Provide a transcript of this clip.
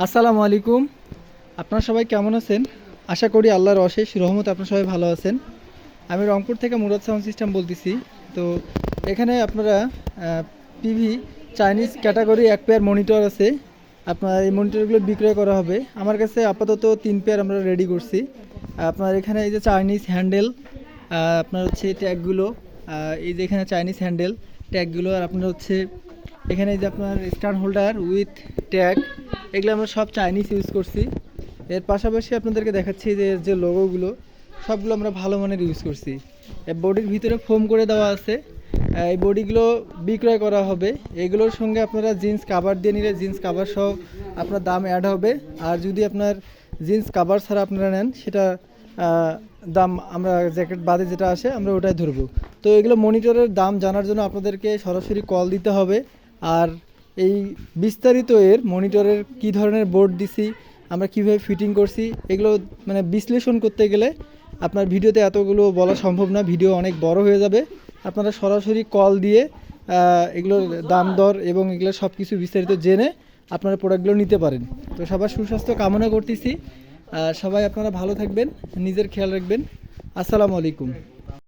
আসসালামু আলাইকুম। আপনারা সবাই কেমন আছেন? আশা করি আল্লাহর অশেষ রহমত আপনারা সবাই ভালো আছেন। আমি রংপুর থেকে মুরাদ সাউন্ড সিস্টেম বলতেছি। তো এখানে আপনারা পিভি চাইনিজ ক্যাটাগরি এক পেয়ার মনিটর আছে। আপনার এই মনিটরগুলো বিক্রয় করা হবে। আমার কাছে আপাতত তিন পেয়ার আমরা রেডি করছি। আপনার এখানে এই যে চাইনিজ হ্যান্ডেল আপনার হচ্ছে ট্যাগগুলো এই যে এখানে চাইনিজ হ্যান্ডেল ট্যাগগুলো আর আপনার হচ্ছে এখানে এই যে আপনার স্ট্যান্ড হোল্ডার উইথ ট্যাগ এগুলো আমরা সব চাইনিজ ইউজ করছি। এর পাশাপাশি আপনাদেরকে দেখাচ্ছি যে যে লোগোগুলো সবগুলো আমরা ভালো মানের ইউজ করছি। বডির ভিতরে ফোম করে দেওয়া আছে। এই বডিগুলো বিক্রয় করা হবে। এগুলোর সঙ্গে আপনারা জিন্স কাভার দিয়ে নিলে জিন্স কাভার সহ আপনার দাম অ্যাড হবে। আর যদি আপনার জিন্স কাভার ছাড়া আপনারা নেন, সেটা দাম আমরা জ্যাকেট বাদে যেটা আসে, আমরা ওটাই ধরবো। তো এগুলো মনিটরের দাম জানার জন্য আপনাদেরকে সরাসরি কল দিতে হবে। আর এই বিস্তারিত এর মনিটরের কি ধরনের বোর্ড দিছি, আমরা কীভাবে ফিটিং করছি, এগুলো মানে বিশ্লেষণ করতে গেলে আপনার ভিডিওতে এতগুলো বলা সম্ভব না, ভিডিও অনেক বড় হয়ে যাবে। আপনারা সরাসরি কল দিয়ে এগুলোর দাম দর এবং এগুলো সব কিছু বিস্তারিত জেনে আপনারা প্রোডাক্টগুলো নিতে পারেন। তো সবার সুস্বাস্থ্য কামনা করতেছি। সবাই আপনারা ভালো থাকবেন, নিজের খেয়াল রাখবেন। আসসালামু আলাইকুম।